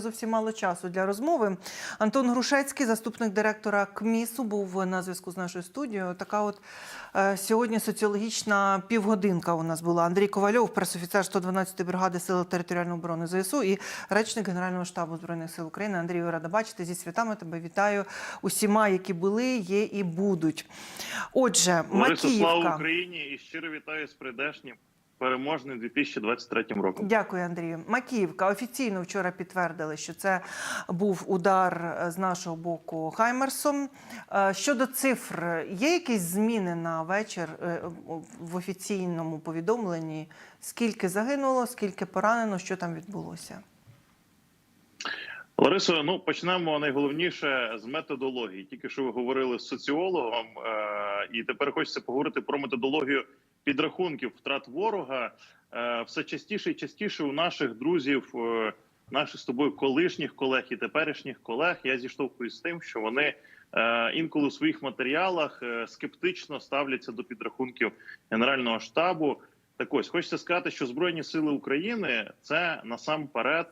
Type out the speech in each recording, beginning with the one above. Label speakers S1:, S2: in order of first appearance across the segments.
S1: Зовсім мало часу для розмови. Антон Грушецький, заступник директора КМІСу, був на зв'язку з нашою студією. Така от е, сьогодні соціологічна півгодинка у нас була. Андрій Ковальов, пресофіцер 112-ї бригади Сил територіальної оборони ЗСУ і речник Генерального штабу збройних сил України. Андрію рада бачити зі святами. Тебе вітаю усіма, які були, є і будуть. Отже,
S2: Лариса, слава Україні і щиро вітаю з прийдешнім переможним 2023 роком.
S1: Дякую, Андрію. Макіївка офіційно вчора підтвердили, що це був удар е, з нашого боку Хаймерсом. Е, Щодо цифр, є якісь зміни на вечір е, в офіційному повідомленні? Скільки загинуло, скільки поранено, що там відбулося?
S2: Ларисо, ну почнемо найголовніше з методології. Тільки що ви говорили з соціологом, і тепер хочеться поговорити про методологію підрахунків втрат ворога. Е- все частіше і частіше у наших друзів, е- наших з тобою колишніх колег і теперішніх колег, я зіштовхуюсь з тим, що вони е- інколи у своїх матеріалах скептично ставляться до підрахунків Генерального штабу. Так ось хочеться сказати, що Збройні Сили України це насамперед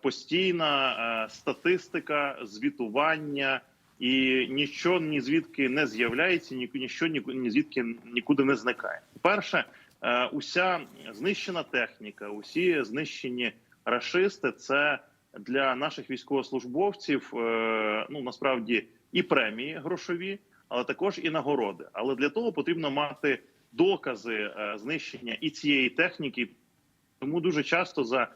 S2: постійна статистика, звітування, і нічого ні звідки не з'являється, ні ніщо ні, звідки нікуди не зникає. Перше, е, уся знищена техніка, усі знищені рашисти, це для наших військовослужбовців е, ну насправді і премії грошові, але також і нагороди. Але для того потрібно мати докази е, знищення і цієї техніки. Тому дуже часто за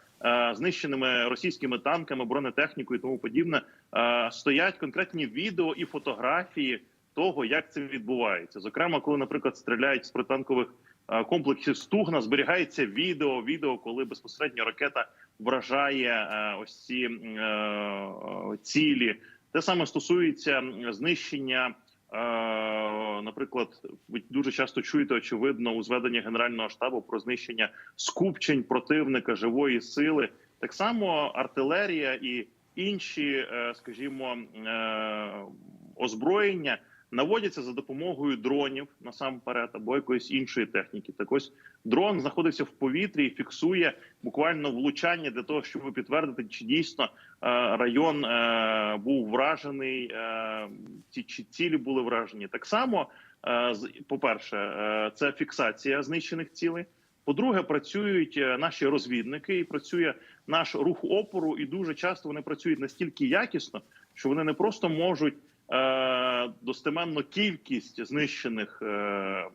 S2: знищеними російськими танками, бронетехнікою і тому подібне е, стоять конкретні відео і фотографії того, як це відбувається. Зокрема, коли, наприклад, стріляють з протанкових е, комплексів Стугна, зберігається відео, відео, коли безпосередньо ракета вражає е, ось ці е, е, цілі. Те саме стосується знищення. Е, Наприклад, ви дуже часто чуєте очевидно у зведенні генерального штабу про знищення скупчень противника живої сили. Так само артилерія і інші, е, скажімо, е, озброєння наводяться за допомогою дронів насамперед або якоїсь іншої техніки. Так ось дрон знаходиться в повітрі і фіксує буквально влучання для того, щоб підтвердити, чи дійсно е, район е, був вражений, е, чи цілі були вражені. Так само, е, з- по-перше, е, це фіксація знищених цілей. По-друге, працюють наші розвідники і працює наш рух опору, і дуже часто вони працюють настільки якісно, що вони не просто можуть достеменно кількість знищених е, е,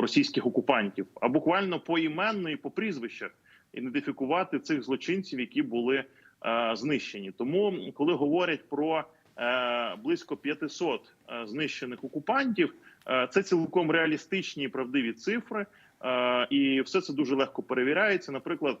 S2: російських окупантів, а буквально поіменно і по прізвищах ідентифікувати цих злочинців, які були е, знищені. Тому, коли говорять про е, близько 500 е, знищених окупантів, е, це цілком реалістичні і правдиві цифри, е, і все це дуже легко перевіряється. Наприклад.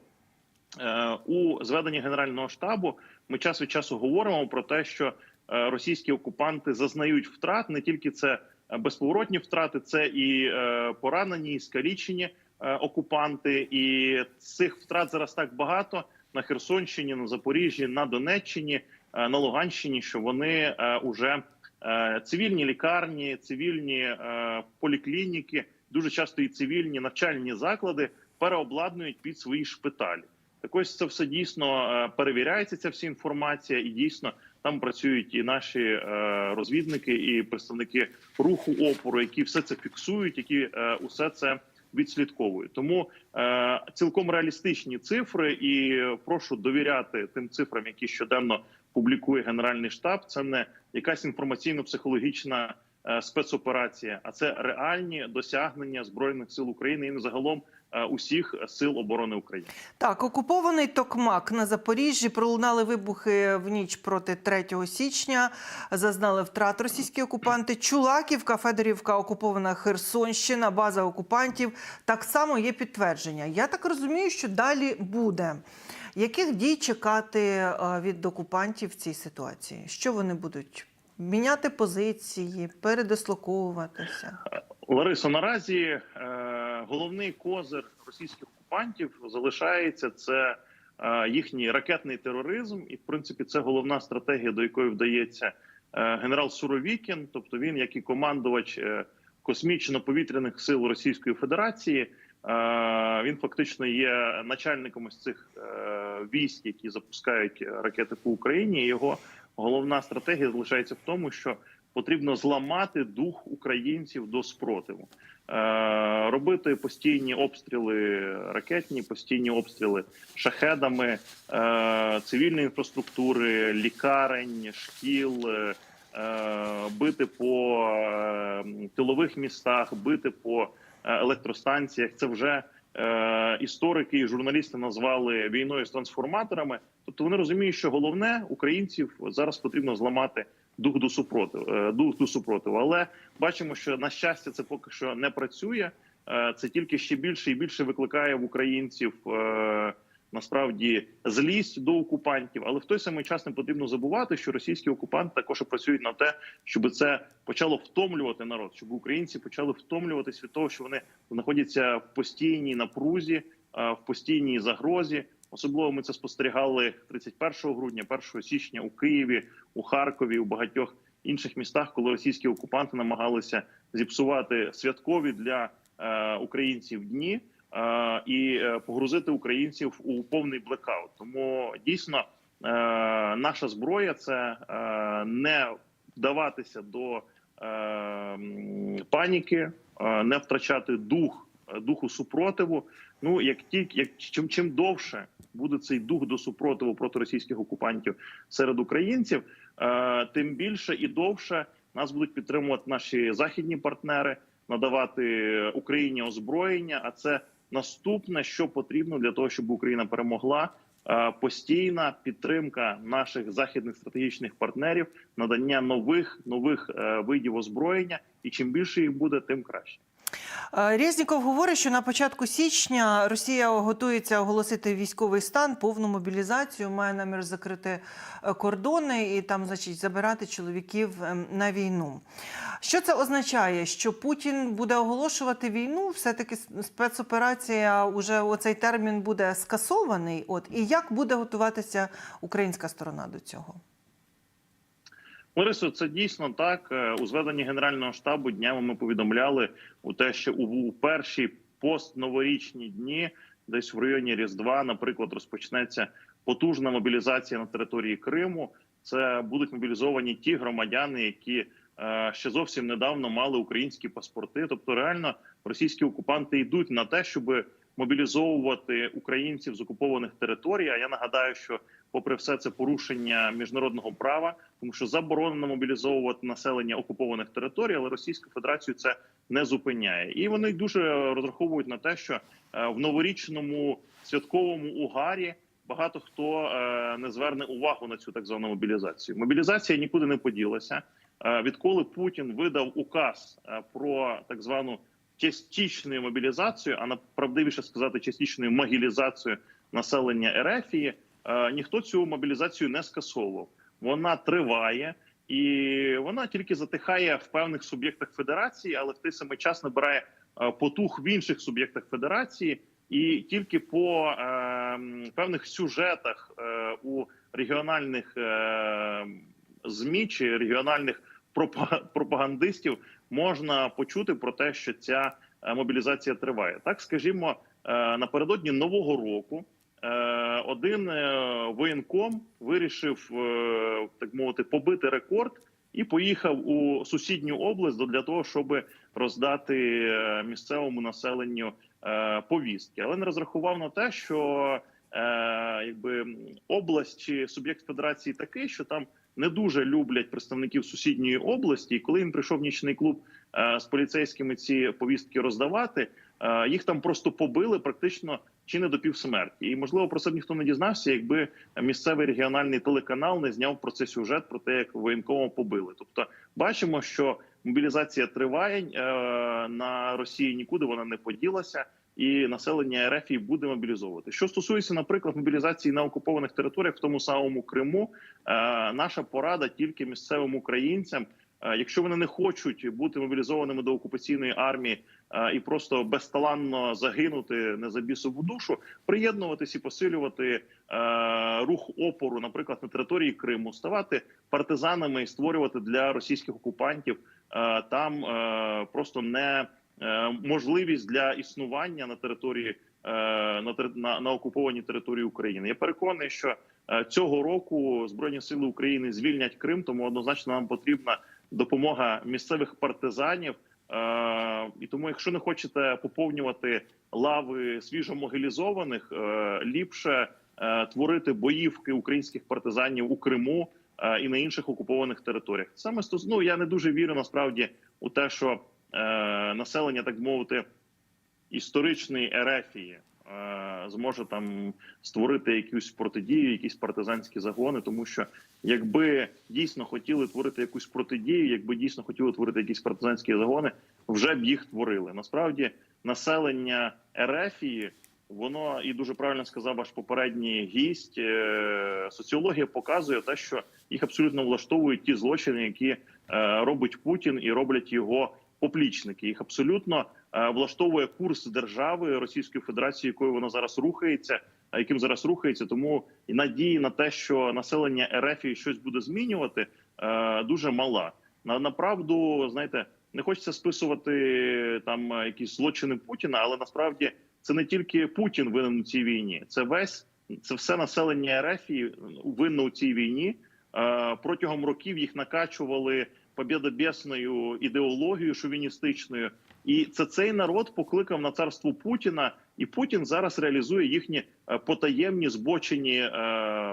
S2: Е, У зведенні генерального штабу ми час від часу говоримо про те, що е, російські окупанти зазнають втрат не тільки це е, безповоротні втрати, це і е, поранені, і скалічені е, окупанти. І цих втрат зараз так багато на Херсонщині, на Запоріжжі, на Донеччині, е, на Луганщині, що вони е, уже е, цивільні лікарні, цивільні е, поліклініки, дуже часто і цивільні навчальні заклади переобладнують під свої шпиталі. Так ось це все дійсно е, перевіряється. Ця вся інформація, і дійсно там працюють і наші е, розвідники, і представники руху опору, які все це фіксують, які е, усе це відслідковують. Тому цілком реалістичні цифри, і прошу довіряти тим цифрам, які щоденно публікує Генеральний штаб. Це не якась інформаційно-психологічна спецоперація, а це реальні досягнення збройних сил України і загалом е, усіх сил оборони України.
S1: Так, окупований Токмак на Запоріжжі пролунали вибухи в ніч проти 3 січня. Зазнали втрат російські окупанти. Чулаківка, Федорівка, окупована Херсонщина, база окупантів. Так само є підтвердження. Я так розумію, що далі буде. Яких дій чекати е, від окупантів в цій ситуації? Що вони будуть? Міняти позиції, передислоковуватися?
S2: Ларисо, наразі е, головний козир російських окупантів залишається це е, їхній ракетний тероризм, і в принципі це головна стратегія, до якої вдається е, генерал Суровікін. Тобто він, як і командувач е, космічно-повітряних сил Російської Федерації, Е, Він фактично є начальником із цих е, військ, які запускають ракети по Україні. Його головна стратегія залишається в тому, що потрібно зламати дух українців до спротиву, Е, робити постійні обстріли ракетні, постійні обстріли шахедами е, цивільної інфраструктури, лікарень, шкіл. е, Бити по тилових містах, бити по електростанціях. Це вже історики і журналісти назвали війною з трансформаторами. Тобто вони розуміють, що головне українців зараз потрібно зламати дух до супротиву. е, Дух до супротиву. Але бачимо, що на щастя, це поки що не працює. Е, Це тільки ще більше і більше викликає в українців. Насправді злість до окупантів, але в той самий час не потрібно забувати, що російські окупанти також працюють на те, щоб це почало втомлювати народ, щоб українці почали втомлюватись від того, що вони знаходяться в постійній напрузі, в постійній загрозі. Особливо ми це спостерігали 31 грудня, 1 січня у Києві, у Харкові, у багатьох інших містах, коли російські окупанти намагалися зіпсувати святкові для е, українців дні і е, погрузити українців у повний блекаут. Тому дійсно е, наша зброя це е, не вдаватися до паніки, не втрачати дух духу супротиву. Ну як тільки як чим чим довше буде цей дух до супротиву проти російських окупантів серед українців, тим більше і довше нас будуть підтримувати наші західні партнери, надавати Україні озброєння. А це наступне, що потрібно для того, щоб Україна перемогла. Е, Постійна підтримка наших західних стратегічних партнерів, надання нових нових е, видів озброєння, і чим більше їх буде, тим краще.
S1: Е, Резніков говорить, що на початку січня Росія готується оголосити військовий стан, повну мобілізацію, має намір закрити е, кордони і там, значить, забирати чоловіків ем, на війну. Що це означає? Що Путін буде оголошувати війну? Все-таки спецоперація уже оцей термін буде скасований. От і як буде готуватися українська сторона до цього?
S2: Ларисо, це дійсно так. Е, У зведенні Генерального штабу днями ми повідомляли у те, що у, перші постноворічні дні, десь в районі Різдва, наприклад, розпочнеться потужна мобілізація на території Криму. Це будуть мобілізовані ті громадяни, які е, ще зовсім недавно мали українські паспорти. Тобто, реально російські окупанти йдуть на те, щоб мобілізовувати українців з окупованих територій. А я нагадаю, що попри все це порушення міжнародного права, тому що заборонено мобілізовувати населення окупованих територій, але Російська Федерація це не зупиняє, і вони дуже розраховують на те, що е, в новорічному святковому угарі багато хто е, не зверне увагу на цю так звану мобілізацію. Мобілізація нікуди не поділася. Е, Відколи Путін видав указ про так звану частичну мобілізацію, а направдивіше сказати, частичну могілізацію населення Ерефії, ніхто цю мобілізацію не скасовував. Вона триває. І вона тільки затихає в певних суб'єктах федерації, але в той самий час набирає е, потух в інших суб'єктах федерації, і тільки по е, певних сюжетах е, у регіональних е, змі чи регіональних пропа- пропагандистів можна почути про те, що ця е, мобілізація триває. Так, скажімо, е, напередодні нового року. е, Один е, воєнком вирішив е, так мовити побити рекорд і поїхав у сусідню область для того, щоб роздати е, місцевому населенню повістки, але не розрахував на те, що якби область чи суб'єкт федерації такий, що там не дуже люблять представників сусідньої області. І коли він прийшов нічний клуб з поліцейськими ці повістки роздавати, їх там просто побили практично чи не до півсмерті. І можливо про це б ніхто не дізнався, якби місцевий регіональний телеканал не зняв про це сюжет про те, як воєнкома побили. Тобто, бачимо, що мобілізація триває е, на Росії нікуди вона не поділася. І населення РФ буде мобілізовувати. Що стосується, наприклад, мобілізації на окупованих територіях, в тому самому Криму, е, наша порада тільки місцевим українцям. Е, Якщо вони не хочуть бути мобілізованими до окупаційної армії е, і просто безталанно загинути не за бісову душу, приєднуватись і посилювати е, рух опору, наприклад, на території Криму, ставати партизанами і створювати для російських окупантів там просто не можливість для існування на території на, на, на окупованій території України. Я переконаний, що цього року Збройні сили України звільнять Крим, тому однозначно нам потрібна допомога місцевих партизанів. Е, І тому, якщо не хочете поповнювати лави свіжомогилізованих, е, ліпше е, творити боївки українських партизанів у Криму і на інших окупованих територіях. Саме стос... ну, я не дуже вірю насправді у те, що населення, так мовити, історичної ерефії зможе там створити якусь протидію, якісь партизанські загони, тому що якби дійсно хотіли творити якусь протидію, якби дійсно хотіли творити якісь партизанські загони, вже б їх творили. Насправді населення ерефії. Воно і дуже правильно сказав ваш попередній гість. е, Соціологія показує те, що їх абсолютно влаштовують ті злочини, які е, робить Путін і роблять його поплічники. Їх абсолютно е, влаштовує курс держави Російської Федерації, якою вона зараз рухається, а яким зараз рухається. Тому і надії на те, що населення РФ щось буде змінювати, е, дуже мала. На направду, знаєте, не хочеться списувати там е, якісь злочини Путіна, але насправді це не тільки Путін винен у цій війні, це весь це все населення РФ винно у цій війні. Е, Протягом років їх накачували побєдобєсною ідеологією шовіністичною, і це цей народ покликав на царство Путіна, і Путін зараз реалізує їхні е, потаємні збочені е,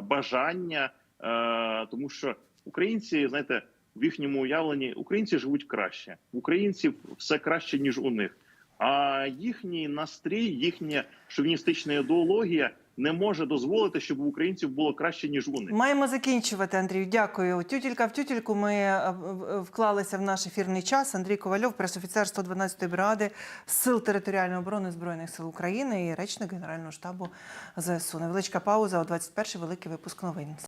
S2: бажання, е, тому що українці, знаєте, в їхньому уявленні українці живуть краще, в українців все краще ніж у них. А їхній настрій, їхня шовіністична ідеологія не може дозволити, щоб у українців було краще ніж вони.
S1: Маємо закінчувати, Андрію. Дякую. Тютілька в тютільку. Ми е, вклалися в наш ефірний час. Андрій Ковальов, пресофіцер 112-ї бригади Сил територіальної оборони Збройних сил України і речник Генерального штабу ЗСУ. Невеличка пауза о 21-й великий випуск новин.